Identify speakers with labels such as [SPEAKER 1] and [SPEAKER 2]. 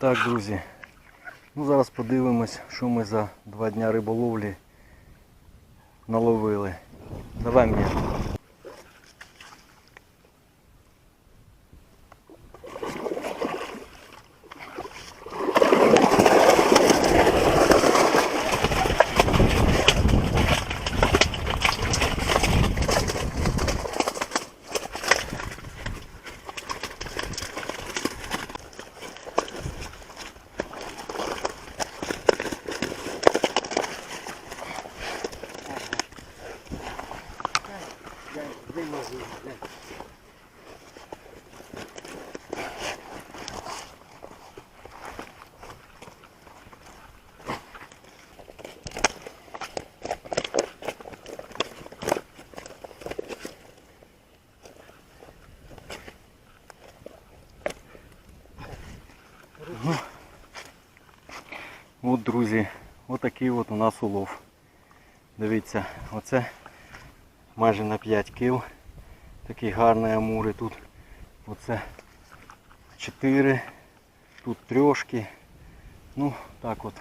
[SPEAKER 1] Так, друзі. Ну зараз подивимось, що ми за два дня риболовлі наловили. Давай мені. От, друзі, отакий от у нас улов. Дивіться, оце майже на 5 кіл. Такі гарні амури тут. Оце 4, тут трьошки. Ну, так от